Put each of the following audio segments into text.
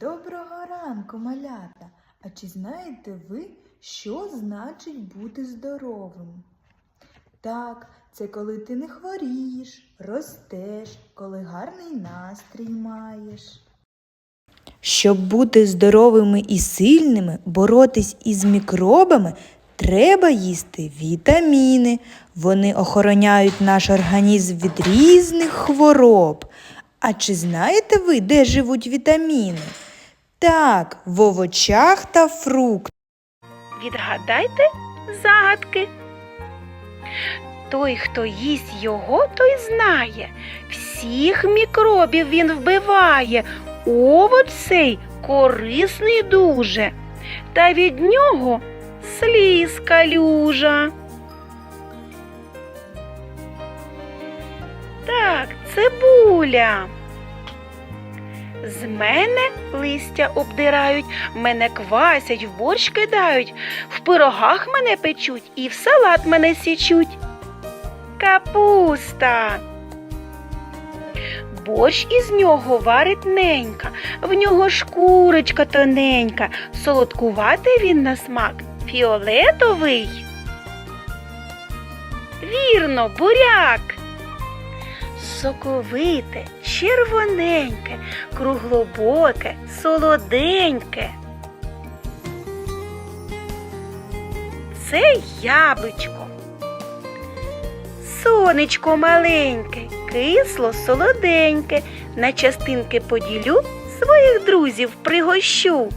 Доброго ранку, малята! А чи знаєте ви, що значить бути здоровим? Так, це коли ти не хворієш, ростеш, коли гарний настрій маєш. Щоб бути здоровими і сильними, боротись із мікробами, треба їсти вітаміни. Вони охороняють наш організм від різних хвороб. А чи знаєте ви, де живуть вітаміни? Так, в овочах та фруктах. Відгадайте загадки. Той, хто їсть його, той знає. Всіх мікробів він вбиває. Овоч цей корисний дуже. Та від нього сліз калюжа. Так, цибуля. З мене листя обдирають, мене квасять, в борщ кидають, в пирогах мене печуть і в салат мене січуть. Капуста. Борщ із нього варить ненька, в нього шкурочка тоненька, солодкуватий він на смак, фіолетовий. Вірно, буряк. Соковите, червоненьке, круглобоке, солоденьке. Це яблучко. Сонечко маленьке, кисло, солоденьке. На частинки поділю, своїх друзів пригощу.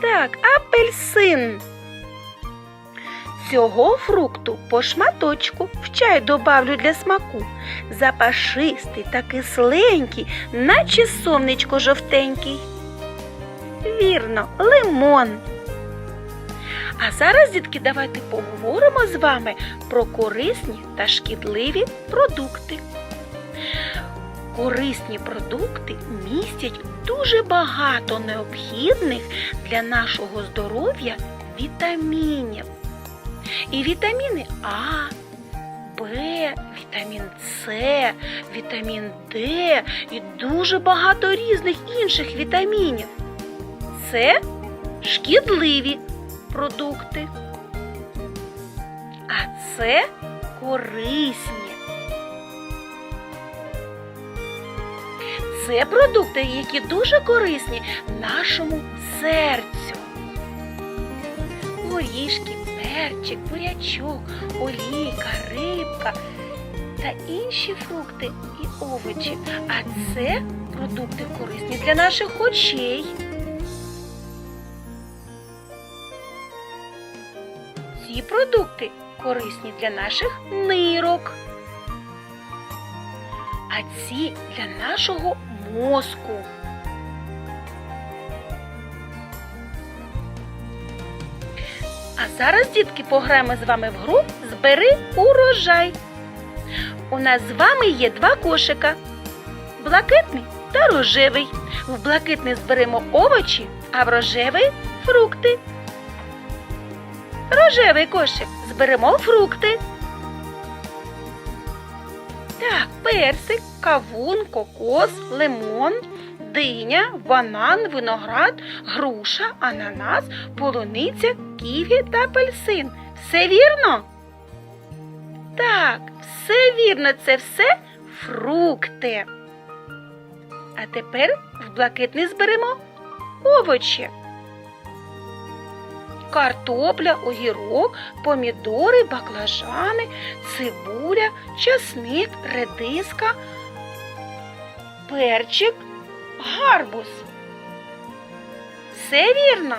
Так, апельсин. Цього фрукту по шматочку в чай добавлю для смаку. Запашистий та кисленький, наче сонечко жовтенький. Вірно, лимон. А зараз, дітки, давайте поговоримо з вами про корисні та шкідливі продукти. Корисні продукти містять дуже багато необхідних для нашого здоров'я вітамінів. І вітаміни А, Б, вітамін С, вітамін Д і дуже багато різних інших вітамінів. Це шкідливі продукти. А це корисні. Це продукти, які дуже корисні нашому серцю. Горішки, перчик, бурячок, олійка, рибка та інші фрукти і овочі. А це продукти корисні для наших очей. Ці продукти корисні для наших нирок. А ці для нашого мозку. А зараз, дітки, пограємо з вами в гру Збери урожай. У нас з вами є два кошика блакитний та рожевий. В блакитний зберемо овочі, а в рожевий фрукти. Рожевий кошик зберемо фрукти. Так, персик, кавун, кокос, лимон, диня, банан, виноград, груша, ананас, полуниця, ківі та апельсин. Все вірно? Так, все вірно, це все фрукти. А тепер в блакитний зберемо овочі. Картопля, огірок, помідори, баклажани, цибуля, часник, редиска, перчик, гарбуз. Все вірно?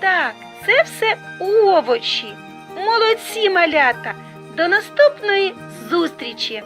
Так, це все овочі. Молодці малята. До наступної зустрічі!